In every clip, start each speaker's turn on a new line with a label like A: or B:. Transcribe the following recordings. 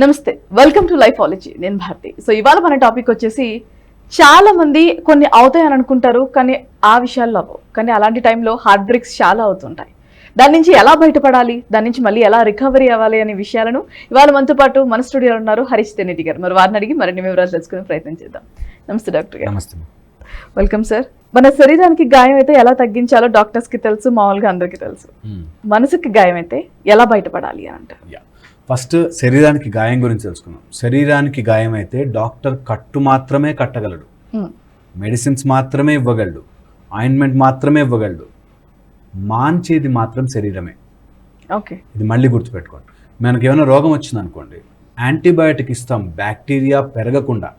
A: నమస్తే welcome to లైఫాలజీ నేను Bharati. So ఇవాళ మన టాపిక్ వచ్చేసి చాలా మంది కొన్ని అవుతాయని అనుకుంటారు కానీ ఆ విషయాల్లో అవ్వవు. కానీ అలాంటి టైంలో హార్ట్ బ్రేక్స్ చాలా అవుతుంటాయి. దాని నుంచి ఎలా బయటపడాలి? దాని నుంచి మళ్ళీ ఎలా రికవరీ అవ్వాలి అనే విషయాలను ఇవాళ మనతో పాటు మన స్టూడియోలో ఉన్నారు హరీష్ తెన్నిటి గారు. మరి వారిని అడిగి మరిన్ని వివరాలు తెలుసుకునే ప్రయత్నం చేద్దాం. నమస్తే డాక్టర్ గారు.
B: నమస్తే.
A: వెల్కమ్ సార్ మన శరీరానికి గాయం అయితే ఎలా తగ్గించాలో డాక్టర్స్కి తెలుసు మామూలుగా అందరికీ తెలుసు. మనసుకి గాయం అయితే ఎలా బయటపడాలి అని అంటారు?
B: ఫస్ట్ శరీరానికి గాయం గురించి తెలుసుకుందాం. శరీరానికి గాయం అయితే డాక్టర్ కట్టు మాత్రమే కట్టగలడు. మెడిసిన్స్ మాత్రమే ఇవ్వగలడు. ఆయింట్మెంట్ మాత్రమే ఇవ్వగలడు. మాంచేది మాత్రం శరీరమే.
A: ఓకే.
B: ఇది మళ్ళీ గుర్తుపెట్టుకోండి. మనకి ఏమైనా రోగం వచ్చిందనుకోండి యాంటీబయాటిక్ ఇస్తాం బ్యాక్టీరియా పెరగకుండా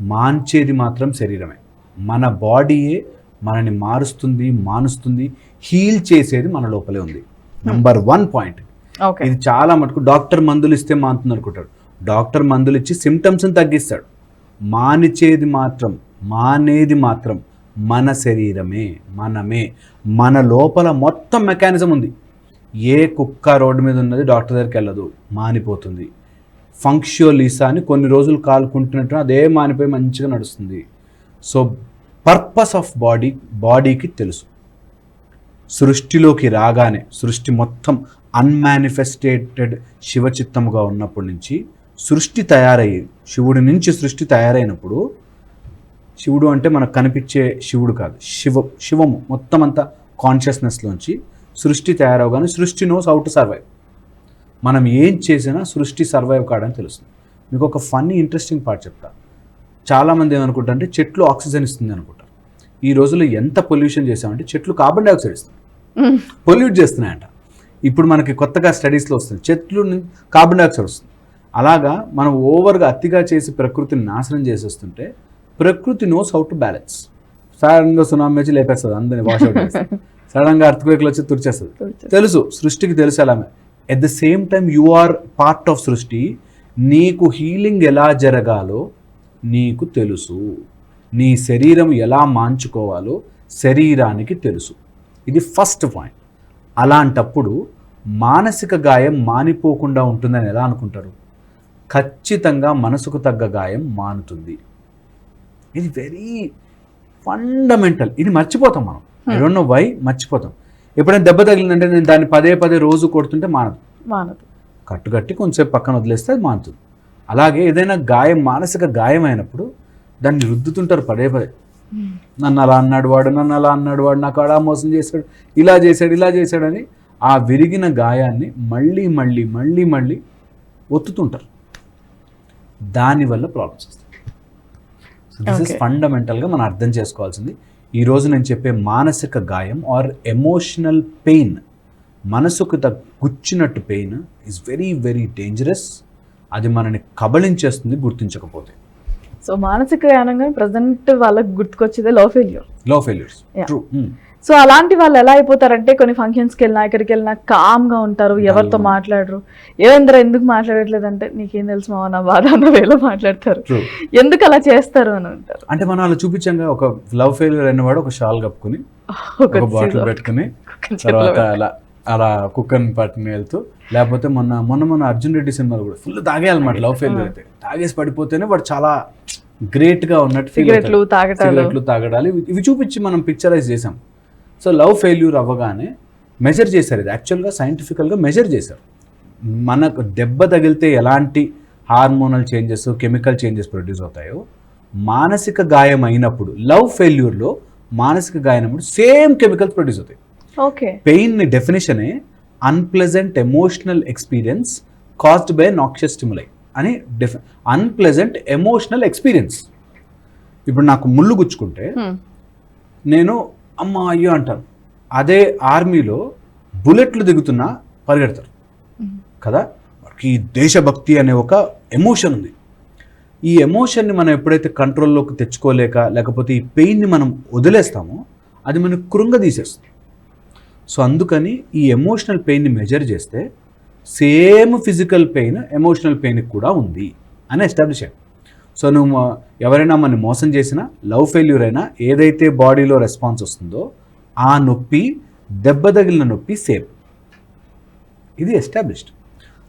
B: మాంచేది మాత్రం శరీరమే. మన బాడీయే మనని మారుస్తుంది మానుస్తుంది హీల్ చేసేది మన లోపలే ఉంది. Number one point. ఇది చాలా మటుకు డాక్టర్ మందులు ఇస్తే మానుతుంది అనుకుంటాడు. డాక్టర్ మందులు ఇచ్చి సిమ్టమ్స్ని తగ్గిస్తాడు. మానిచేది మాత్రం మానేది మాత్రం మన శరీరమే మనమే. మన లోపల మొత్తం మెకానిజం ఉంది. ఏ కుక్క రోడ్డు మీద ఉన్నది డాక్టర్ దగ్గరికి వెళ్ళదు మానిపోతుంది. ఫంక్షియోలీసా అని కొన్ని రోజులు కాలుకుంటున్నట్టు అదే మానిపోయి మంచిగా నడుస్తుంది. సో పర్పస్ ఆఫ్ బాడీ బాడీకి తెలుసు. సృష్టిలోకి రాగానే సృష్టి మొత్తం అన్మానిఫెస్టేటెడ్ శివచిత్తముగా ఉన్నప్పటి నుంచి సృష్టి తయారయ్యి శివుడి నుంచి సృష్టి తయారైనప్పుడు శివుడు అంటే మనకు కనిపించే శివుడు కాదు. శివ శివము మొత్తం అంతా కాన్షియస్నెస్లోంచి సృష్టి తయారవగానే సృష్టి నోస్ అవుట్ సర్వైవ్ మనం ఏం చేసినా సృష్టి సర్వైవ్ కావడానికి తెలుస్తుంది. మీకు ఒక ఫన్నీ ఇంట్రెస్టింగ్ పార్ట్ చెప్తా. చాలామంది ఏమనుకుంటారంటే చెట్లు ఆక్సిజన్ ఇస్తుంది అనుకుంటారు. ఈ రోజుల్లో ఎంత పొల్యూషన్ చేసామంటే చెట్లు కార్బన్ డైఆక్సైడ్ ఇస్తుంది. పొల్యూట్ చేస్తున్నాయంట. ఇప్పుడు మనకి కొత్తగా స్టడీస్లో వస్తుంది. చెట్లు కార్బన్ డైఆక్సైడ్ వస్తుంది. అలాగా మనం ఓవర్గా అతిగా చేసి ప్రకృతిని నాశనం చేసేస్తుంటే ప్రకృతి నోస్ హౌ టు బ్యాలెన్స్. సడన్గా సునామీ వచ్చి లేపేస్తుంది అందరిని వాష్ అవుట్ సడన్గా అర్థక్వేక్లు వచ్చి తుడిచేస్తుంది. తెలుసు సృష్టికి తెలుసు ఎలా at the same time you are part of సృష్టి. నీకు హీలింగ్ ఎలా జరగాలో నీకు తెలుసు. నీ శరీరం ఎలా మాంచుకోవాలో శరీరానికి తెలుసు. ఇది ఫస్ట్ పాయింట్ అలాంటప్పుడు మానసిక గాయం మానిపోకుండా ఉంటుందని ఎలా అనుకుంటారు? ఖచ్చితంగా మనసుకు తగ్గ గాయం మానుతుంది. ఇది వెరీ ఫండమెంటల్ ఇది మర్చిపోతాం మనం. ఐ డోంట్ నో వై మర్చిపోతాం. ఎప్పుడైనా దెబ్బ తగిలిందంటే నేను దాన్ని పదే పదే రోజు కొడుతుంటే మానదు.
A: మానదు.
B: కట్టుకట్టి కొంచెంసేపు పక్కన వదిలేస్తే అది మానుతుంది. అలాగే ఏదైనా గాయం మానసిక గాయం అయినప్పుడు దాన్ని రుద్దుతుంటారు పదే పదే. నన్ను అలా అన్నాడు వాడు నన్ను అలా అన్నాడు వాడు నాకు అలా మోసం చేశాడు ఇలా చేశాడు ఇలా చేశాడని ఆ విరిగిన గాయాన్ని మళ్ళీ మళ్ళీ మళ్ళీ మళ్ళీ ఒత్తుతుంటారు. దానివల్ల ప్రాబ్లమ్స్ వస్తాయి సో దిస్ ఇస్. ఫండమెంటల్గా మనం అర్థం చేసుకోవాల్సింది. ఈ రోజు నేను చెప్పే మానసిక గాయం ఆర్ ఎమోషనల్ పెయిన్ మనసుకు త గుచ్చినట్టు pain is very very dangerous అది మనని కబళించేస్తుంది గుర్తించకపోతే.
A: సో మానసిక గానంగా ప్రజెంట్ వాళ్ళకి గుర్తుకొచ్చేదే లో
B: ఫెయిల్యూర్లో ఫెయిల్యూర్స్
A: సో అలాంటి వాళ్ళు ఎలా అయిపోతారంటే కొన్ని ఫంక్షన్స్కి వెళ్ళినా ఎక్కడికి వెళ్ళినా కామ్గా ఉంటారు ఎవరితో. మాట్లాడరు. ఏవేంద్ర ఎందుకు మాట్లాడట్లేదు అంటే నీకేం తెలుసు మావా నా బాధ అన్న వేలో మాట్లాడతారు. ఎందుకు అలా చేస్తారు? అని అంటారు.
B: అంటే మనం అలా చూపించాక ఒక లవ్ ఫెయిల్యూర్ అయినవాడు ఒక షాల్ కప్పుకుని
A: ఒక
B: బాటిల్ పెట్టుకుని తర్వాత. అలా అలా కుక్కని పట్టుకుని వెళ్తూ లేకపోతే మొన్న మొన్న మొన్న అర్జున్ రెడ్డి సినిమాలో కూడా ఫుల్ తాగేయాలన్నమాట లవ్ ఫెయిల్యూర్ అయితే. తాగేసి పడిపోతేనే వాడు చాలా గ్రేట్గా ఉన్నట్టు
A: సిగరెట్లు తాగటాలు.
B: సిగరెట్లు తాగడాలు ఇవి- చూపించి మనం పిక్చరైజ్ చేసాం సో లవ్ ఫెయిల్యూర్ అవ్వగానే మెజర్ చేశారు ఇది. యాక్చువల్గా సైంటిఫికల్గా మెజర్ చేశారు. మనకు దెబ్బ తగిలితే ఎలాంటి hormonal changes chemical changes produce అవుతాయో మానసిక గాయం అయినప్పుడు లవ్ ఫెయిల్యూర్లో మానసిక గాయం అయినప్పుడు సేమ్ కెమికల్స్ ప్రొడ్యూస్ అవుతాయి. Pain డెఫినేషనే unpleasant emotional experience caused by noxious stimuli అని డెఫి అన్ప్లెజెంట్ ఎమోషనల్ ఎక్స్పీరియన్స్ ఇప్పుడు నాకు ముళ్ళు గుచ్చుకుంటే నేను అమ్మ అయ్యో అంటాను. అదే ఆర్మీలో బుల్లెట్లు దిగుతున్నా పరిగెడతారు. కదా? వాడికి ఈ దేశభక్తి అనే ఒక ఎమోషన్ ఉంది. ఈ ఎమోషన్ని మనం ఎప్పుడైతే కంట్రోల్లోకి తెచ్చుకోలేక లేకపోతే ఈ పెయిన్ని మనం వదిలేస్తామో అది మనకు కృంగ తీసేస్తుంది. సో అందుకని ఈ ఎమోషనల్ పెయిన్ని మెజర్ చేస్తే సేమ్ ఫిజికల్ పెయిన్ ఎమోషనల్ పెయిన్కి కూడా ఉంది అని ఎస్టాబ్లిష్ అయ్యాం. సో నువ్వు ఎవరైనా మన మోసం చేసినా లవ్ ఫెయిల్యూర్ అయినా ఏదైతే బాడీలో రెస్పాన్స్ వస్తుందో ఆ నొప్పి దెబ్బ తగిలిన నొప్పి సేమ్ ఇది ఎస్టాబ్లిష్డ్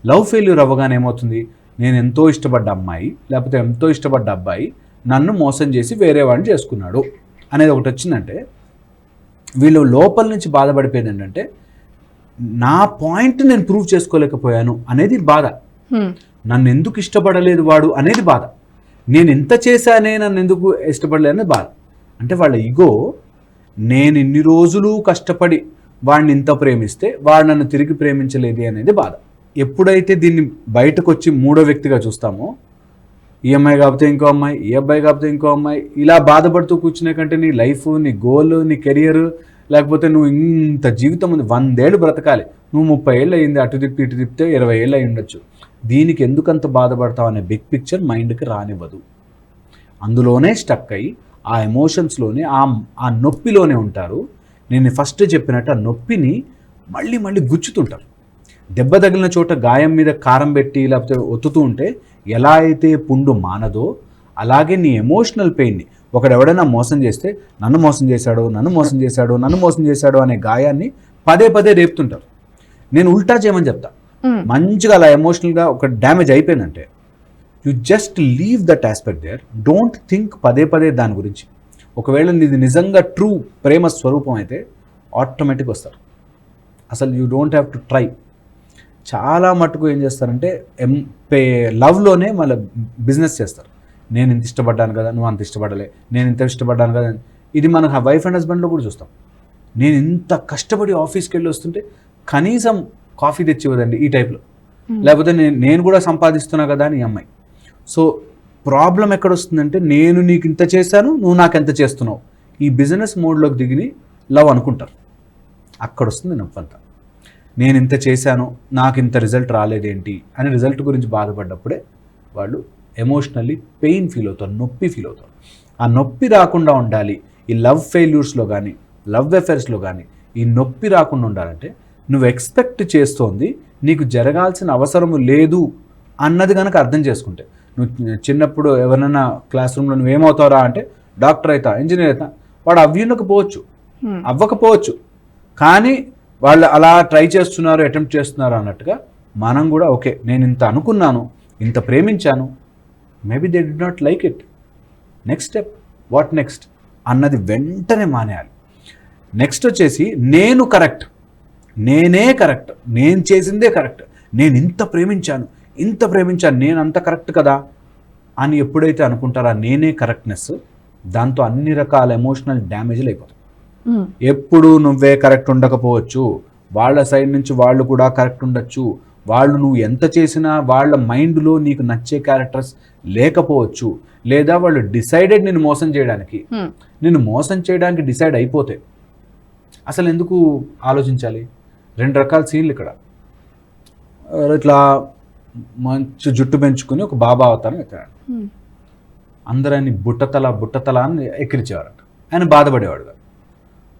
B: లవ్ ఫెయిల్యూర్ అవ్వగానే ఏమవుతుంది? నేను ఎంతో ఇష్టపడ్డ అమ్మాయి లేకపోతే ఎంతో ఇష్టపడ్డ అబ్బాయి నన్ను మోసం చేసి వేరే వాడిని చేసుకున్నాడు. అనేది ఒకటి వచ్చిందంటే వీళ్ళు లోపల నుంచి బాధపడిపోయేది ఏంటంటే నా పాయింట్ నేను ప్రూవ్ చేసుకోలేకపోయాను అనేది బాధ. నన్ను ఎందుకు ఇష్టపడలేదు వాడు అనేది బాధ. నేను ఎంత చేశానే నన్ను ఎందుకు ఇష్టపడలేదు అనేది బాధ. అంటే వాళ్ళ ఈగో నేను ఇన్ని రోజులు కష్టపడి వాడిని ఇంత ప్రేమిస్తే వాడు నన్ను తిరిగి ప్రేమించలేదు అనేది బాధ. ఎప్పుడైతే దీన్ని బయటకు వచ్చి మూడో వ్యక్తిగా చూస్తామో ఈ అమ్మాయి కాకపోతే ఇంకో అమ్మాయి ఈ అబ్బాయి కాకపోతే ఇంకో అమ్మాయి. ఇలా బాధపడుతూ కూర్చునే కంటే నీ లైఫ్ నీ గోల్ నీ కెరియర్ లేకపోతే నువ్వు ఇంత జీవితం ఉంది వందేళ్ళు బ్రతకాలి. నువ్వు ముప్పై ఏళ్ళు అయింది అటు తిప్పి ఇటు తిప్పితే ఇరవై ఏళ్ళు అయి ఉండొచ్చు. దీనికి ఎందుకంత బాధపడతావు అనే బిగ్ పిక్చర్ మైండ్కి రానివ్వదు. అందులోనే స్టక్ అయ్యి ఆ ఎమోషన్స్లోనే ఆ ఆ నొప్పిలోనే ఉంటారు. నేను ఫస్ట్ చెప్పినట్టు ఆ నొప్పిని మళ్ళీ మళ్ళీ గుచ్చుతుంటారు. దెబ్బ తగిలిన చోట గాయం మీద కారం పెట్టి లేకపోతే ఒత్తుతూ ఉంటే ఎలా అయితే పుండు మానదో అలాగే నీ ఎమోషనల్ పెయిన్ని ఒకడు ఎవడైనా మోసం చేస్తే నన్ను మోసం చేశాడు నన్ను మోసం చేశాడు నన్ను మోసం చేశాడు అనే గాయాన్ని పదే పదే రేపుతుంటారు. నేను ఉల్టా చేయమని చెప్తా.
A: హ్మ్.
B: మంచిగా అలా ఎమోషనల్గా ఒక డ్యామేజ్ అయిపోయిందంటే you just leave that aspect there don't think పదే పదే దాని గురించి. ఒకవేళ నీది నిజంగా ట్రూ ప్రేమ స్వరూపం అయితే ఆటోమేటిక్ వస్తారు. అసలు you don't have to try చాలా మటుకు ఏం చేస్తారంటే ఎం పే లవ్లోనే మళ్ళీ బిజినెస్ చేస్తారు. నేను ఇంత ఇష్టపడ్డాను కదా నువ్వు అంత ఇష్టపడలే. నేను ఇంత ఇష్టపడ్డాను కదా ఇది మనకు వైఫ్ అండ్ హస్బెండ్లో కూడా చూస్తాం. నేను ఇంత కష్టపడి ఆఫీస్కి వెళ్ళి వస్తుంటే కనీసం కాఫీ తెచ్చి ఇవ్వదండి ఈ టైప్లో. లేకపోతే నేను నేను కూడా సంపాదిస్తున్నా కదా అని అమ్మాయి. సో ప్రాబ్లం ఎక్కడ వస్తుందంటే నేను నీకు ఇంత చేశాను నువ్వు నాకు ఎంత చేస్తున్నావు. ఈ బిజినెస్ మోడ్లోకి దిగిని లవ్ అనుకుంటారు. అక్కడ వస్తుంది నొప్పంతా నేను ఇంత చేశాను నాకు ఇంత రిజల్ట్ రాలేదేంటి అని రిజల్ట్ గురించి బాధపడ్డప్పుడే వాళ్ళు ఎమోషనల్లీ పెయిన్ ఫీల్ అవుతారు నొప్పి ఫీల్ అవుతారు. ఆ నొప్పి రాకుండా ఉండాలి ఈ లవ్ ఫెయిల్యూర్స్లో కానీ లవ్ అఫేర్స్లో కానీ ఈ నొప్పి రాకుండా ఉండాలంటే నువ్వు ఎక్స్పెక్ట్ చేస్తోంది నీకు జరగాల్సిన అవసరము లేదు అన్నది కనుక అర్థం చేసుకుంటే. నువ్వు చిన్నప్పుడు ఎవరైనా క్లాస్ రూమ్లో నువ్వేమవుతావురా అంటే డాక్టర్ అవుతా ఇంజనీర్ అవుతా వాడు అవ్వకపోవచ్చు
A: హ్మ్.
B: అవ్వకపోవచ్చు. కానీ వాళ్ళు అలా ట్రై చేస్తున్నారు అటెంప్ట్ చేస్తున్నారు అన్నట్టుగా మనం కూడా ఓకే నేను ఇంత అనుకున్నాను ఇంత ప్రేమించాను maybe they did not like it. Next step what next? అన్నది వెంటనే మానేయాలి. నెక్స్ట్ వచ్చేసి నేను కరెక్ట్ నేనే కరెక్ట్ నేను చేసిందే కరెక్ట్ నేను ఇంత ప్రేమించాను ఇంత ప్రేమించాను నేను అంత కరెక్ట్ కదా అని ఎప్పుడైతే అనుకుంటారో నేనే కరెక్ట్నెస్ దాంతో అన్ని రకాల ఎమోషనల్ డ్యామేజ్లు అయిపోతాయి. ఎప్పుడు నువ్వే కరెక్ట్ ఉండకపోవచ్చు. వాళ్ళ సైడ్ నుంచి వాళ్ళు కూడా కరెక్ట్ ఉండొచ్చు. వాళ్ళు నువ్వు ఎంత చేసినా వాళ్ళ మైండ్లో నీకు నచ్చే క్యారెక్టర్స్ లేకపోవచ్చు. లేదా వాళ్ళు డిసైడెడ్ నేను మోసం చేయడానికి. నిన్ను మోసం చేయడానికి డిసైడ్ అయిపోతే అసలు ఎందుకు ఆలోచించాలి? రెండు రకాల సీన్లు ఇక్కడ. ఇట్లా మంచి జుట్టు పెంచుకుని ఒక బాబా అవతారం ఎత్తాడు. అందరూ ఆయన్ని బుట్టతల బుట్టతల అని ఎక్కిరించేవారట. ఆయన బాధపడేవాడు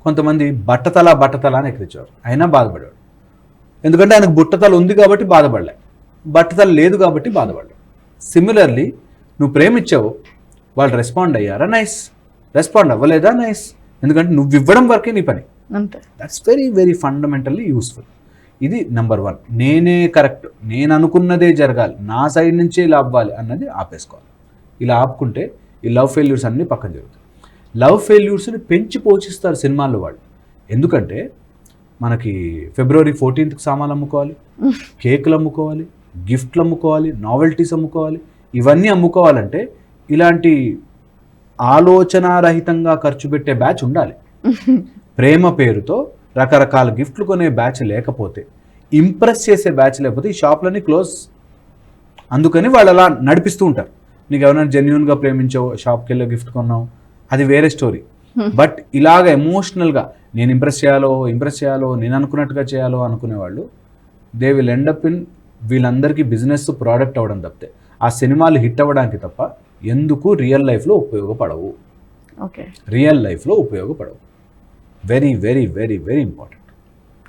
B: కొంతమంది బట్టతల బట్టతల అని ఎక్కిరించేవారు అయినా బాధపడేవాడు. ఎందుకంటే ఆయనకు బుట్టతల ఉంది కాబట్టి బాధపడలే. బట్టతల లేదు కాబట్టి బాధపడలే సిమిలర్లీ నువ్వు ప్రేమించావు వాళ్ళు రెస్పాండ్ అయ్యారా? నైస్ రెస్పాండ్ అవ్వలేదా? నైస్ ఎందుకంటే నువ్వు ఇవ్వడం వరకే నీ పని.
A: అంతే.
B: That's very very fundamentally useful ఇది నెంబర్ వన్ నేనే కరెక్ట్ నేను అనుకున్నదే జరగాలి. నా సైడ్ నుంచే ఇలా అవ్వాలి అన్నది ఆపేసుకోవాలి. ఇలా ఆపుకుంటే ఈ లవ్ ఫెయిల్యూర్స్ అన్నీ పక్కన జరుగుతాయి. లవ్ ఫెయిల్యూర్స్ని పెంచి పోషిస్తారు సినిమాల్లో వాళ్ళు. ఎందుకంటే మనకి ఫిబ్రవరి ఫోర్టీన్త్కి సామాన్లు అమ్ముకోవాలి కేకులు అమ్ముకోవాలి గిఫ్ట్లు అమ్ముకోవాలి నావెల్టీస్ అమ్ముకోవాలి ఇవన్నీ అమ్ముకోవాలంటే ఇలాంటి ఆలోచనారహితంగా ఖర్చు పెట్టే బ్యాచ్ ఉండాలి. ప్రేమ పేరుతో రకరకాల గిఫ్ట్లు కొనే బ్యాచ్ లేకపోతే ఇంప్రెస్ చేసే బ్యాచ్ లేకపోతే ఈ షాప్లన్నీ క్లోజ్. అందుకని వాళ్ళు అలా నడిపిస్తూ ఉంటారు. నీకు ఎవరైనా జెన్యున్గా ప్రేమించావు షాప్కి వెళ్ళి గిఫ్ట్ కొన్నావు అది వేరే స్టోరీ. బట్ ఇలాగ ఎమోషనల్గా నేను ఇంప్రెస్ చేయాలో ఇంప్రెస్ చేయాలో నేను అనుకున్నట్టుగా చేయాలో అనుకునే వాళ్ళు they will end up in వీళ్ళందరికీ బిజినెస్ ప్రోడక్ట్ అవ్వడం తప్పితే. ఆ సినిమాలు హిట్ అవ్వడానికి తప్ప ఎందుకు రియల్ లైఫ్లో ఉపయోగపడవు?
A: ఓకే.
B: రియల్ లైఫ్లో ఉపయోగపడవు. Very very very very important.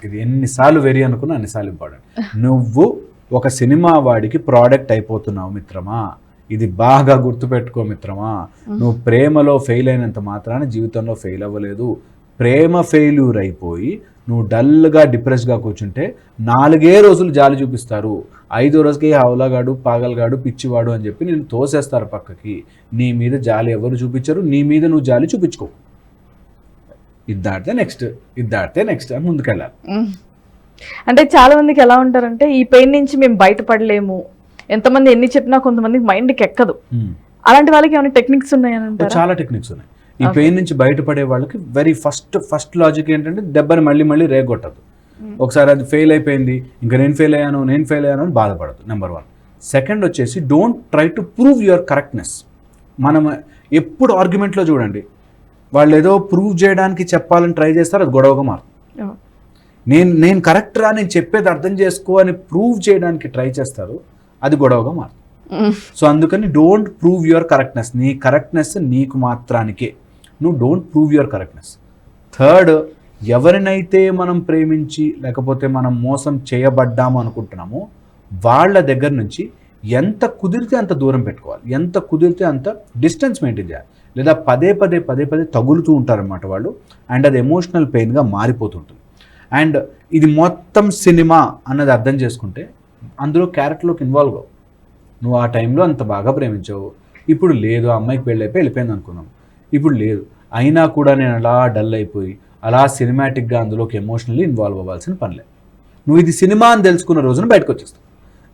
B: ఇది ఎన్నిసార్లు వెరీ అనుకున్నా అన్నిసార్లు ఇంపార్టెంట్. నువ్వు ఒక సినిమా వాడికి ప్రోడక్ట్ అయిపోతున్నావు మిత్రమా? ఇది బాగా గుర్తుపెట్టుకో మిత్రమా. నువ్వు ప్రేమలో ఫెయిల్ అయినంత మాత్రాన జీవితంలో ఫెయిల్ అవ్వలేదు. ప్రేమ ఫెయిల్యూర్ అయిపోయి నువ్వు డల్గా డిప్రెస్గా కూర్చుంటే నాలుగే రోజులు జాలి చూపిస్తారు. ఐదో రోజుకి హౌలగాడు పాగలగాడు పిచ్చివాడు అని చెప్పి నేను తోసేస్తారు పక్కకి. నీ మీద జాలి ఎవరు చూపించరు నీ మీద నువ్వు జాలి చూపించుకో. ఇది దాటితే నెక్స్ట్ ఇది దాటితే నెక్స్ట్ అని ముందుకెళ్ళాలి.
A: అంటే చాలా మందికి ఎలా ఉంటారంటే ఈ పెయిన్ నుంచి మేము బయటపడలేము. ఎంతమంది ఎన్ని చెప్పినా కొంతమందికి మైండ్కి ఎక్కదు.
B: Hmm.
A: అలాంటి వాళ్ళకి ఏమైనా టెక్నిక్స్ ఉన్నాయని
B: చాలా టెక్నిక్స్ ఉన్నాయి. ఈ పెయిన్ నుంచి బయటపడే వాళ్ళకి వెరీ ఫస్ట్ ఫస్ట్ లాజిక్ ఏంటంటే దెబ్బని మళ్ళీ మళ్ళీ రేగొట్టదు ఒకసారి అది ఫెయిల్ అయిపోయింది ఇంకా నేను ఫెయిల్ అయ్యాను నేను ఫెయిల్ అయ్యాను అని బాధపడదు నెంబర్ వన్ సెకండ్ వచ్చేసి don't try to prove your correctness మనం ఎప్పుడు ఆర్గ్యుమెంట్లో చూడండి వాళ్ళు ఏదో ప్రూవ్ చేయడానికి చెప్పాలని ట్రై చేస్తారు అది గొడవగా మారుతుంది. నేను నేను కరెక్ట్ రా నేను చెప్పేది అర్థం చేసుకో అని ప్రూవ్ చేయడానికి ట్రై చేస్తారు అది గొడవగా మారుతుంది. సో అందుకని డోంట్ ప్రూవ్ యువర్ కరెక్ట్నెస్ నీ కరెక్ట్నెస్ నీకు మాత్రానికే. నువ్వు don't prove your correctness third ఎవరినైతే మనం ప్రేమించి లేకపోతే మనం మోసం చేయబడ్డాము అనుకుంటున్నామో వాళ్ళ దగ్గర నుంచి ఎంత కుదిరితే అంత దూరం పెట్టుకోవాలి. ఎంత కుదిరితే అంత డిస్టెన్స్ మెయింటైన్ చేయాలి. లేదా పదే పదే పదే పదే తగులుతూ ఉంటారన్నమాట వాళ్ళు. అండ్ అది ఎమోషనల్ పెయిన్గా మారిపోతుంటుంది అండ్ ఇది మొత్తం సినిమా అన్నది అర్థం చేసుకుంటే అందులో క్యారెక్టర్లోకి ఇన్వాల్వ్ అవ్వు. నువ్వు ఆ టైంలో అంత బాగా ప్రేమించావు. ఇప్పుడు లేదు ఆ అమ్మాయికి పెళ్ళి అయిపోయి వెళ్ళిపోయింది అనుకున్నాం. ఇప్పుడు లేదు. అయినా కూడా నేను అలా డల్ అయిపోయి అలా సినిమాటిక్గా అందులోకి ఎమోషనల్లీ ఇన్వాల్వ్ అవ్వాల్సిన పనిలే నువ్వు ఇది సినిమా అని తెలుసుకున్న రోజున బయటకు వచ్చేస్తావు.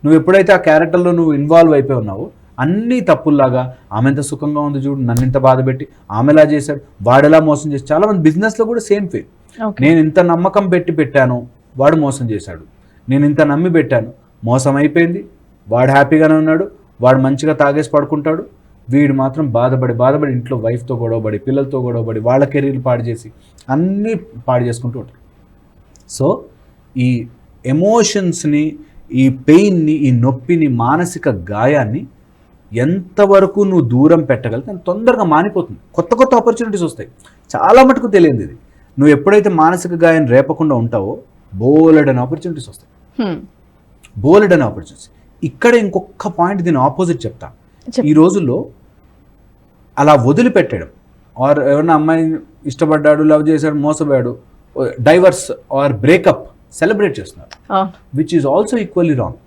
B: నువ్వు ఎప్పుడైతే ఆ క్యారెక్టర్లో నువ్వు ఇన్వాల్వ్ అయిపోయి ఉన్నావో అన్నీ తప్పుల్లాగా ఆమె ఎంత సుఖంగా ఉంది చూడు నన్ను ఇంత బాధ పెట్టి ఆమె ఎలా చేశాడు వాడెలా మోసం చేసి చాలా మంది బిజినెస్లో కూడా సేమ్ ఫే నేను ఇంత నమ్మకం పెట్టి పెట్టాను వాడు మోసం చేశాడు. నేను ఇంత నమ్మి పెట్టాను మోసం అయిపోయింది వాడు హ్యాపీగానే ఉన్నాడు. వాడు మంచిగా తాగేసి పడుకుంటాడు. వీడు మాత్రం బాధపడి బాధపడి ఇంట్లో వైఫ్తో గొడవపడి పిల్లలతో గొడవపడి వాళ్ళ కెరీర్లు పాడు చేసి అన్నీ పాడు చేసుకుంటూ ఉంటారు సో ఈ ఎమోషన్స్ని ఈ పెయిన్ని ఈ నొప్పిని మానసిక గాయాన్ని ఎంతవరకు నువ్వు దూరం పెట్టగలిగితే తొందరగా మానిపోతుంది. కొత్త కొత్త ఆపర్చునిటీస్ వస్తాయి. చాలా మటుకు తెలియదు ఇది. నువ్వు ఎప్పుడైతే మానసిక గాయాన్ని రేపకుండా ఉంటావో బోలెడని ఆపర్చునిటీస్ వస్తాయి. బోలెడ్ అని ఆపర్చునిటీస్. ఇక్కడ ఇంకొక పాయింట్ దీని ఆపోజిట్ చెప్తా. ఈ రోజుల్లో అలా వదిలిపెట్టడం. ఆర్ ఎవరైనా అమ్మాయి ఇష్టపడ్డాడు లవ్ చేశాడు మోసపోయాడు డైవర్స్ ఆర్ బ్రేకప్ సెలబ్రేట్ చేస్తున్నారు. Which is also equally wrong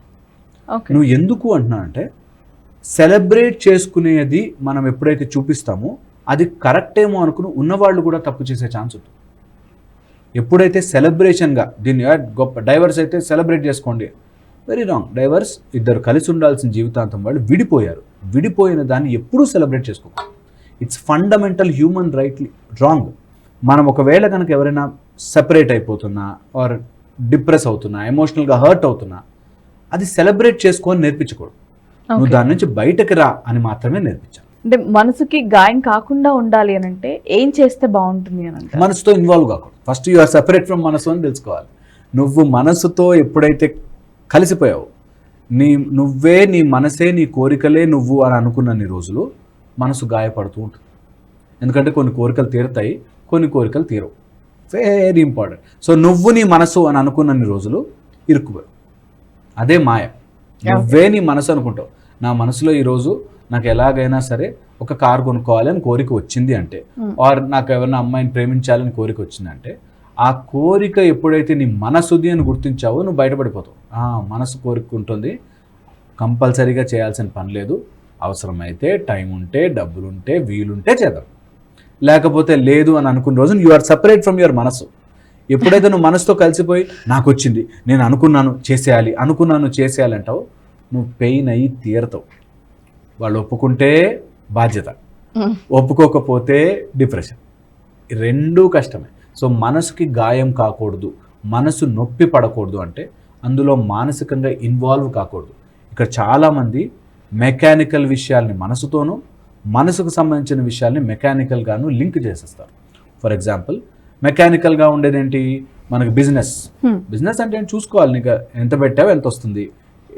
B: నువ్వు ఎందుకు అంటున్నానంటే సెలబ్రేట్ చేసుకునేది మనం ఎప్పుడైతే చూపిస్తామో అది కరెక్ట్ ఏమో అనుకుని ఉన్నవాళ్ళు కూడా తప్పు చేసే ఛాన్స్ ఉంటుంది. ఎప్పుడైతే సెలబ్రేషన్గా దీన్ని "ఆ, గొప్ప డైవర్స్ అయితే సెలబ్రేట్ చేసుకోండి. వెరీ రాంగ్ డైవర్స్ ఇద్దరు కలిసి ఉండాల్సిన జీవితాంతం వాళ్ళు విడిపోయారు. విడిపోయిన దాన్ని ఎప్పుడూ సెలబ్రేట్ చేసుకోకూడదు it's fundamental human rightly wrong మనం ఒకవేళ కనుక ఎవరైనా సెపరేట్ అయిపోతున్నా ఆర్ డిప్రెస్ అవుతున్నా ఎమోషనల్గా హర్ట్ అవుతున్నా అది సెలబ్రేట్ చేసుకొని నేర్పించకూడదు. నువ్వు. దాని నుంచి బయటకు రా అని మాత్రమే నేర్పించాలి.
A: అంటే మనసుకి గాయం కాకుండా ఉండాలి అని అంటే ఏం చేస్తే బాగుంటుంది అని అంటారు?
B: మనసుతో ఇన్వాల్వ్ కాకూడదు. First you are separate from మనసు అని తెలుసుకోవాలి. నువ్వు మనసుతో ఎప్పుడైతే కలిసిపోయావు. నీ నువ్వే నీ మనసే నీ కోరికలే నువ్వు అని అనుకున్న రోజులు మనసు గాయపడుతూ ఉంటుంది. ఎందుకంటే కొన్ని కోరికలు తీరుతాయి కొన్ని కోరికలు తీరవు. వెరీ ఇంపార్టెంట్ సో నువ్వు నీ మనసు అని అనుకున్నన్ని రోజులు ఇరుక్కుపోయావు. అదే మాయ. నువ్వే నీ మనసు అనుకుంటావు. నా మనసులో ఈరోజు నాకు ఎలాగైనా సరే ఒక కారు కొనుక్కోవాలి అని కోరిక వచ్చింది అంటే
A: Hmm.
B: ఆర్ నాకు ఎవరైనా అమ్మాయిని ప్రేమించాలని కోరిక వచ్చిందంటే ఆ కోరిక ఎప్పుడైతే నీ మనసుది అని గుర్తించావో నువ్వు బయటపడిపోతావు. ఆ, మనసు కోరిక ఉంటుంది. కంపల్సరీగా చేయాల్సిన పని లేదు. అవసరమైతే టైం ఉంటే డబ్బులు ఉంటే వీలుంటే చేద్దాం. లేకపోతే లేదు అని అనుకున్న రోజు you are separate from your మనసు. ఎప్పుడైతే నువ్వు మనసుతో కలిసిపోయి నాకు వచ్చింది నేను అనుకున్నాను చేసేయాలి అనుకున్నాను చేసేయాలి అంటావు నువ్వు పెయిన్ అయ్యి తీరతావు. వాళ్ళు ఒప్పుకుంటే బాధ్యత. ఒప్పుకోకపోతే డిప్రెషన్ రెండూ కష్టమే. సో మనసుకి గాయం కాకూడదు మనసు నొప్పి పడకూడదు అంటే అందులో మానసికంగా ఇన్వాల్వ్ కాకూడదు. ఇక్కడ చాలామంది మెకానికల్ విషయాల్ని మనసుతోనూ మనసుకు సంబంధించిన విషయాల్ని మెకానికల్గాను లింక్ చేసేస్తారు. ఫర్ ఎగ్జాంపుల్ మెకానికల్గా ఉండేది ఏంటి? మనకి బిజినెస్. బిజినెస్ అంటే ఏంటి చూసుకోవాలి? నీకు ఎంత పెట్టావు ఎంత వస్తుంది?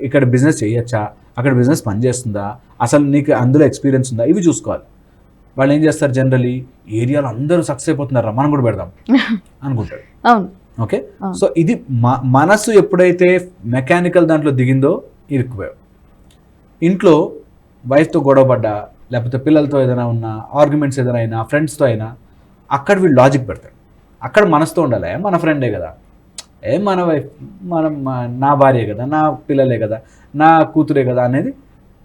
B: ఇక్కడ బిజినెస్ చేయొచ్చా? అక్కడ బిజినెస్ పనిచేస్తుందా? అసలు నీకు అందులో ఎక్స్పీరియన్స్ ఉందా? ఇవి చూసుకోవాలి. వాళ్ళు ఏం చేస్తారు జనరలీ ఏరియాలో అందరూ సక్సెస్ అయిపోతున్నారా? మనం కూడా పెడదాం. అనుకుంటాడు.
A: అవును.
B: ఓకే. సో ఇది మనసు ఎప్పుడైతే మెకానికల్ దాంట్లో దిగిందో ఇరుక్కుపోయావు ఇంట్లో వైఫ్తో గొడవపడ్డా లేకపోతే పిల్లలతో ఏదైనా ఉన్నా ఆర్గ్యుమెంట్స్ ఏదైనా అయినా ఫ్రెండ్స్తో అయినా అక్కడ వీళ్ళు లాజిక్ పెడతాడు అక్కడ మనసుతో ఉండాలి. "ఏ, మన ఫ్రెండే కదా. ఏ మన వైఫ్ మన నా భార్యే కదా నా పిల్లలే కదా నా కూతురే కదా అనేది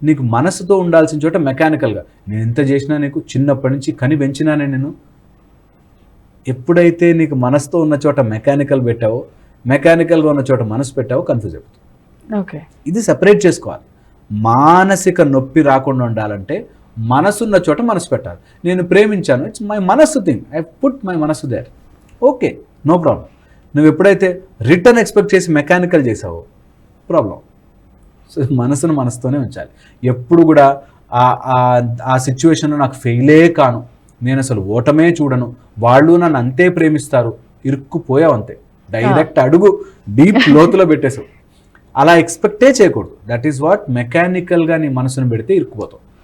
B: నీకు మనసుతో ఉండాల్సిన చోట మెకానికల్గా నేను ఎంత చేసినా నీకు చిన్నప్పటి నుంచి కని పెంచినానే నేను. ఎప్పుడైతే నీకు మనసుతో ఉన్న చోట మెకానికల్ పెట్టావో మెకానికల్గా ఉన్న చోట మనసు పెట్టావో కన్ఫ్యూజ్ అయిపోతుంది
A: ఓకే.
B: ఇది సెపరేట్ చేసుకోవాలి. మానసిక నొప్పి రాకుండా ఉండాలంటే మనసున్న చోట మనసు పెట్టాలి. నేను ప్రేమించాను ఇట్స్ మై మనస్సు థింగ్ ఐ పుట్ మై మనస్సు దేర్ ఓకే నో ప్రాబ్లం నువ్వు ఎప్పుడైతే రిటర్న్ ఎక్స్పెక్ట్ చేసి మెకానికల్ చేసావో ప్రాబ్లం మనసును మనసుతోనే ఉంచాలి. ఎప్పుడు కూడా ఆ- సిచ్యువేషన్లో నాకు ఫెయిలే కాను. నేను అసలు ఓటమే చూడను. వాళ్ళు నన్ను అంతే ప్రేమిస్తారు. ఇరుక్కుపోయావు అంతే. డైరెక్ట్ అడుగు డీప్ లోతులో పెట్టేసావు అలా ఎక్స్పెక్టే చేయకూడదు. దట్ ఈస్ వాట్ మెకానికల్గా నీ మనసును పెడితే ఇరుక్కుపోతావు.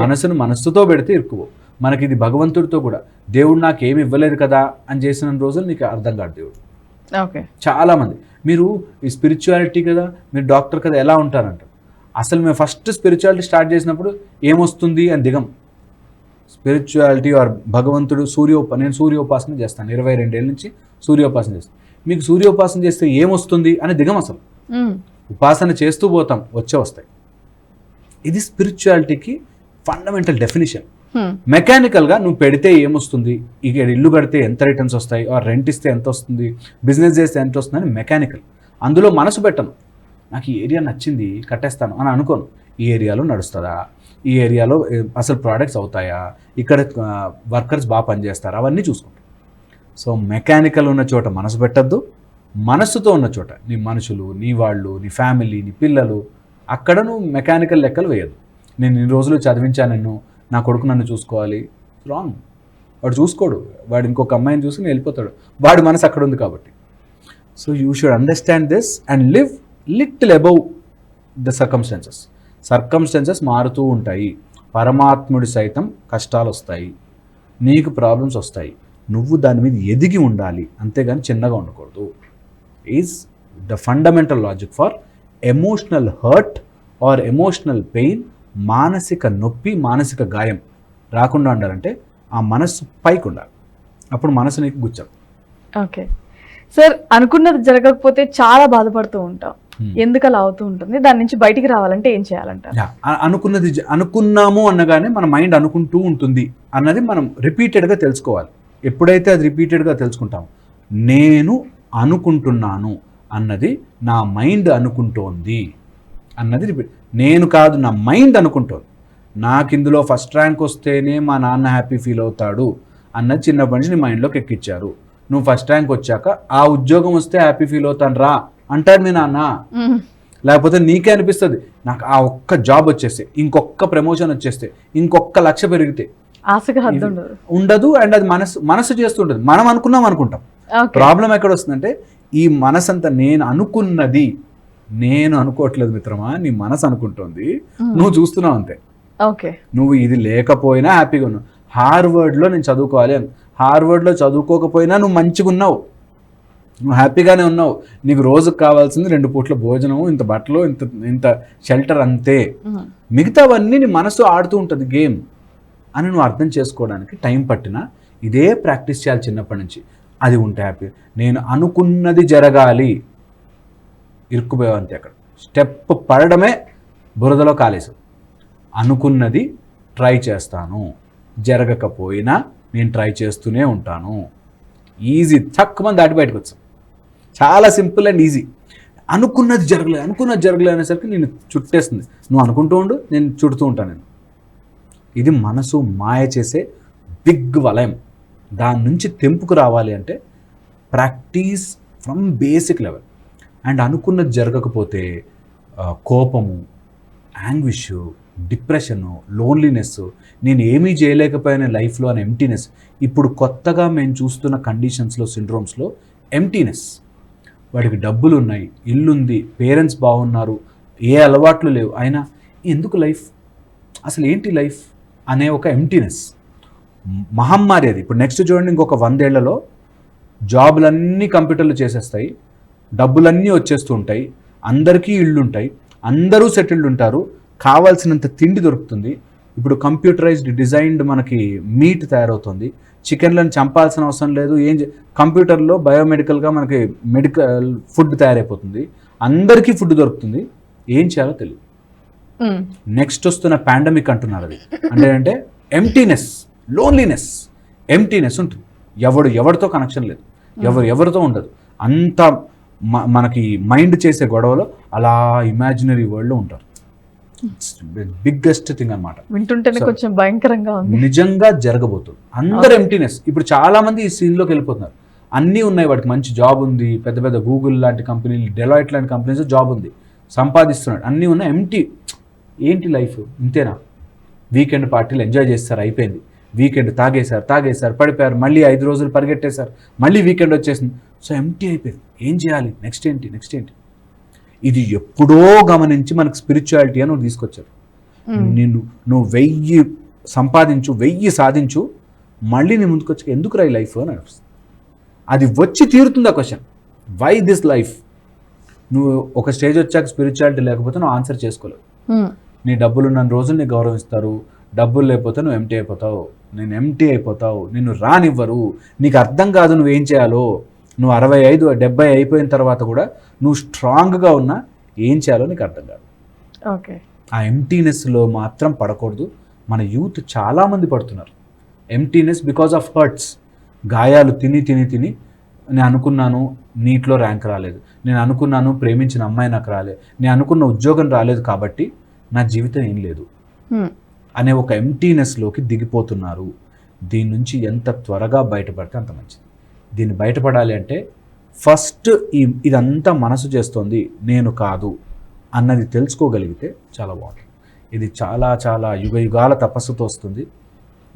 B: మనసును మనస్సుతో పెడితే ఇరుక్కుపో మనకి ఇది భగవంతుడితో కూడా. దేవుడు నాకు ఏమి ఇవ్వలేదు కదా అని చేసిన రోజులు నీకు అర్థం కాదు దేవుడు. చాలామంది. మీరు ఈ స్పిరిచువాలిటీ కదా మీరు డాక్టర్ కదా ఎలా ఉంటారంట? అసలు మేము ఫస్ట్ స్పిరిచువాలిటీ స్టార్ట్ చేసినప్పుడు ఏమొస్తుంది అని దిగం. స్పిరిచువాలిటీ ఆర్ భగవంతుడు సూర్యోప నేను సూర్యోపాసన చేస్తాను ఇరవై రెండేళ్ళ నుంచి సూర్యోపాసన చేస్తాను. మీకు సూర్యోపాసన చేస్తే ఏమొస్తుంది అని దిగం అసలు. ఉపాసన చేస్తూ పోతాం వచ్చే వస్తాయి. ఇది స్పిరిచువాలిటీకి ఫండమెంటల్ డెఫినేషన్.
A: Hmm.
B: మెకానికల్గా నువ్వు పెడితే ఏమొస్తుంది? ఇక ఇల్లు కడితే ఎంత రిటర్న్స్ వస్తాయి? ఆ రెంట్ ఇస్తే ఎంత వస్తుంది? బిజినెస్ చేస్తే ఎంత వస్తుంది అని మెకానికల్ అందులో మనసు పెట్టను. నాకు ఈ ఏరియా నచ్చింది కట్టేస్తాను అని అనుకోను. ఈ ఏరియాలో నడుస్తుందా? ఈ ఏరియాలో అసలు ప్రోడక్ట్స్ అవుతాయా? ఇక్కడ వర్కర్స్ బాగా పనిచేస్తారా? అవన్నీ చూసుకుంటాం. సో మెకానికల్ ఉన్న చోట మనసు పెట్టద్దు. మనస్సుతో ఉన్న చోట నీ మనుషులు నీ వాళ్ళు నీ ఫ్యామిలీ నీ పిల్లలు అక్కడ నువ్వు మెకానికల్ లెక్కలు వేయదు నేను ఇన్ని రోజులు చదివించాను నిన్ను. నా కొడుకు నన్ను చూసుకోవాలి. రాంగ్. వాడు చూసుకోడు. వాడు ఇంకొక అమ్మాయిని చూసుకుని వెళ్ళిపోతాడు. వాడి మనసు అక్కడ ఉంది కాబట్టి. So you should understand this and live little above the circumstances circumstances మారుతూ ఉంటాయి. పరమాత్ముడి సైతం కష్టాలు వస్తాయి నీకు ప్రాబ్లమ్స్ వస్తాయి. నువ్వు దాని మీద ఎదిగి ఉండాలి. అంతేగాని చిన్నగా ఉండకూడదు. Is the fundamental logic for emotional hurt or emotional pain మానసిక నొప్పి మానసిక గాయం రాకుండా ఉండాలంటే ఆ మనస్సు పైకి ఉండాలి. అప్పుడు మనసు నీకు గుచ్చదు
A: ఓకే. సార్ అనుకున్నది జరగకపోతే చాలా బాధపడుతూ ఉంటాం. ఎందుకు అలా అవుతూ ఉంటుంది? దాని నుంచి బయటికి రావాలంటే ఏం
B: అ- అనుకున్నది అనుకున్నాము అనగానే మన మైండ్ అనుకుంటూ ఉంటుంది అన్నది మనం రిపీటెడ్గా తెలుసుకోవాలి. ఎప్పుడైతే అది రిపీటెడ్గా తెలుసుకుంటామో నేను అనుకుంటున్నాను అన్నది నా మైండ్ అనుకుంటోంది అన్నది రిపీట్ నేను కాదు నా మైండ్ అనుకుంటోంది. నాకు ఇందులో ఫస్ట్ ర్యాంక్ వస్తేనే మా నాన్న హ్యాపీ ఫీల్ అవుతాడు అన్నది చిన్నప్పటి నుంచి మైండ్లోకి ఎక్కిచ్చారు. నువ్వు ఫస్ట్ ర్యాంక్ వచ్చాక ఆ ఉద్యోగం వస్తే హ్యాపీ ఫీల్ అవుతాను రా అంటాడు మీ నాన్న. లేకపోతే నీకే అనిపిస్తుంది నాకు ఆ ఒక్క జాబ్ వచ్చేస్తే ఇంకొక ప్రమోషన్ వచ్చేస్తే ఇంకొక లక్ష పెరిగితే.
A: ఆశగా ఉండదు
B: అండ్ అది మనసు మనసు చేస్తుంటుంది. మనం అనుకున్నాం అనుకుంటాం. ప్రాబ్లం ఎక్కడ వస్తుందంటే ఈ మనసంతా నేను అనుకున్నది నేను అనుకోవట్లేదు మిత్రమా నీ మనసు అనుకుంటుంది. నువ్వు చూస్తున్నావు అంతే.
A: ఓకే.
B: నువ్వు ఇది లేకపోయినా హ్యాపీగా ఉన్నావు. హార్వర్డ్లో నేను చదువుకోవాలి అని హార్వర్డ్లో చదువుకోకపోయినా నువ్వు మంచిగా ఉన్నావు నువ్వు హ్యాపీగానే ఉన్నావు. నీకు రోజుకు కావాల్సింది రెండు పూట్ల భోజనం ఇంత బట్టలు ఇంత ఇంత షెల్టర్ అంతే. మిగతావన్నీ నీ మనసు ఆడుతూ ఉంటుంది గేమ్. అని నువ్వు అర్థం చేసుకోవడానికి టైం పట్టినా ఇదే ప్రాక్టీస్ చేయాలి చిన్నప్పటి నుంచి. అది ఉంటే హ్యాపీ. నేను అనుకున్నది జరగాలి. ఇరుక్కుపోయావు అంతే అక్కడ. స్టెప్ పడడమే బురదలో కాలేసు అనుకున్నది ట్రై చేస్తాను. జరగకపోయినా నేను ట్రై చేస్తూనే ఉంటాను. ఈజీ. తక్కువ దాటి బయటకు వచ్చాం. చాలా సింపుల్ అండ్ ఈజీ. అనుకున్నది జరగలేదు అనుకున్నది జరగలేదు అనేసరికి నేను చుట్టేస్తుంది నువ్వు అనుకుంటూ ఉండు నేను చుడుతూ ఉంటాను నేను. ఇది మనసు మాయ చేసే బిగ్ వలయం. దాని నుంచి తెంపుకు రావాలి అంటే practice from basic level. And అనుకున్నది జరగకపోతే కోపము యాంగ్విష్ డిప్రెషను లోన్లీనెస్ నేను ఏమీ చేయలేకపోయిన లైఫ్లో అని ఎంటీనెస్ ఇప్పుడు కొత్తగా మేము చూస్తున్న కండిషన్స్లో సిండ్రోమ్స్లో ఎంటీనెస్ వాడికి డబ్బులు ఉన్నాయి ఇల్లుంది పేరెంట్స్ బాగున్నారు ఏ అలవాట్లు లేవు. అయినా ఎందుకు లైఫ్? అసలు ఏంటి లైఫ్? అనే ఒక ఎంటీనెస్ మహమ్మారి అది. ఇప్పుడు నెక్స్ట్ చూడండి ఇంకొక వందేళ్ళలో జాబులన్నీ కంప్యూటర్లు చేసేస్తాయి. డబ్బులన్నీ వచ్చేస్తూ ఉంటాయి అందరికీ ఇళ్ళు ఉంటాయి అందరూ సెటిల్డ్ ఉంటారు కావాల్సినంత తిండి దొరుకుతుంది. ఇప్పుడు కంప్యూటరైజ్డ్ డిజైన్డ్ మనకి మీట్ తయారవుతుంది. చికెన్లను చంపాల్సిన అవసరం లేదు ఏం కంప్యూటర్లో బయోమెడికల్గా మనకి మెడికల్ ఫుడ్ తయారైపోతుంది. అందరికీ ఫుడ్ దొరుకుతుంది. ఏం చేయాలో తెలియదు నెక్స్ట్ వస్తున్న పాండమిక్ అంటున్నారు అది. అంటే అంటే ఎంటీనెస్ లోన్లీనెస్ ఎంటీనెస్ ఉంటుంది. ఎవడు ఎవరితో కనెక్షన్ లేదు. ఎవరు ఎవరితో ఉండదు. అంత మనకి మైండ్ చేసే గొడవలో అలా ఇమాజినరీ వరల్డ్లో ఉంటారు. బిగ్గెస్ట్ థింగ్ అన్నమాట.
A: వింటుంటేనే కొంచెం భయంకరంగా ఉంది.
B: నిజంగా జరగబోతుంది అందరు ఎంటీనెస్ ఇప్పుడు చాలా మంది ఈ సీన్లోకి వెళ్ళిపోతున్నారు. అన్నీ ఉన్నాయి వాడికి మంచి జాబ్ ఉంది. పెద్ద పెద్ద గూగుల్ లాంటి కంపెనీలు డెలాయిట్ లాంటి కంపెనీస్ జాబ్ ఉంది. సంపాదిస్తున్నాడు. అన్నీ ఉన్నాయి. ఎంటీ ఏంటి లైఫ్ ఇంతేనా? వీకెండ్ పార్టీలు ఎంజాయ్ చేస్తారు. అయిపోయింది. వీకెండ్ తాగేశారు తాగేశారు పడిపోయారు మళ్ళీ ఐదు రోజులు పరిగెట్టేశారు మళ్ళీ వీకెండ్ వచ్చేసింది. సో ఎంటీ అయిపోయింది. ఏం చేయాలి? నెక్స్ట్ ఏంటి? నెక్స్ట్ ఏంటి? ఇది ఎప్పుడో గమనించి మనకు స్పిరిచువాలిటీ అని తీసుకొచ్చారు. నిన్ను నువ్వు వెయ్యి సంపాదించు వెయ్యి సాధించు మళ్ళీ నీ ముందుకు వచ్చి ఎందుకు రా లైఫ్ అని అనిపిస్తుంది. అది వచ్చి తీరుతుంది ఆ క్వశ్చన్ వై దిస్ లైఫ్ నువ్వు ఒక స్టేజ్ వచ్చాక స్పిరిచువాలిటీ లేకపోతే నువ్వు ఆన్సర్ చేసుకోలేవు. నీ డబ్బులు ఉన్న రోజులు నీకు గౌరవిస్తారు డబ్బులు లేకపోతే నువ్వు ఎంటీ అయిపోతావు. నేను ఎంటీ అయిపోతావు నిన్ను రానివ్వరు నీకు అర్థం కాదు నువ్వేం చేయాలో. నువ్వు అరవై ఐదు డెబ్బై అయిపోయిన తర్వాత కూడా నువ్వు స్ట్రాంగ్గా ఉన్నా ఏం చేయాలో నీకు అర్థం కాదు.
A: ఓకే.
B: ఆ ఎంటీనెస్లో మాత్రం పడకూడదు. మన యూత్ చాలామంది పడుతున్నారు. ఎంటీనెస్ బికాస్ ఆఫ్ హర్ట్స్ గాయాలు తిని తిని తిని నేను అనుకున్నాను నీట్లో ర్యాంక్ రాలేదు. నేను అనుకున్నాను ప్రేమించిన అమ్మాయి నాకు రాలేదు నేను అనుకున్న ఉద్యోగం రాలేదు కాబట్టి నా జీవితం ఏం లేదు.
A: ఉమ్,
B: అనే ఒక ఎంటీనెస్లోకి దిగిపోతున్నారు. దీని నుంచి ఎంత త్వరగా బయటపడితే అంత మంచిది. దీన్ని బయటపడాలి అంటే ఫస్ట్ ఈ ఇదంతా మనసు చేస్తోంది నేను కాదు అన్నది తెలుసుకోగలిగితే చాలా బాగుంటుంది. ఇది చాలా చాలా యుగ యుగాల తపస్సుతో వస్తుంది.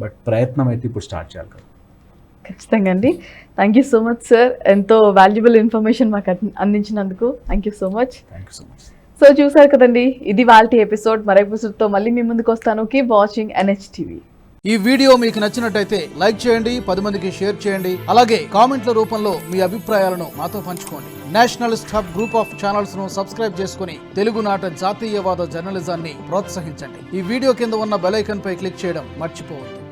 B: బట్ ప్రయత్నం అయితే ఇప్పుడు స్టార్ట్ చేయాలి కదా.
A: ఖచ్చితంగా అండి. Thank you so much sir ఎంతో వాల్యుబుల్ ఇన్ఫర్మేషన్ మాకు అంది- అందించినందుకు. Thank you so much
B: thank you so much
A: so చూసారు కదండి ఇది వాళ్ళ ఎపిసోడ్. మరో ఎపిసోడ్తో మళ్ళీ మీ ముందుకు వస్తాను. కీప్ వాచింగ్ ఎన్హెచ్టీవీ
C: ఈ వీడియో మీకు నచ్చినట్టయితే లైక్ చేయండి పది మందికి షేర్ చేయండి. అలాగే కామెంట్ల రూపంలో మీ అభిప్రాయాలను మాతో పంచుకోండి. నేషనలిస్ట్ స్టాఫ్ గ్రూప్ ఆఫ్ ఛానల్స్ను సబ్స్క్రైబ్ చేసుకుని తెలుగునాట జాతీయవాద జర్నలిజాన్ని ప్రోత్సహించండి. ఈ వీడియో కింద ఉన్న బెలైకన్ పై క్లిక్ చేయడం మర్చిపోవద్దు.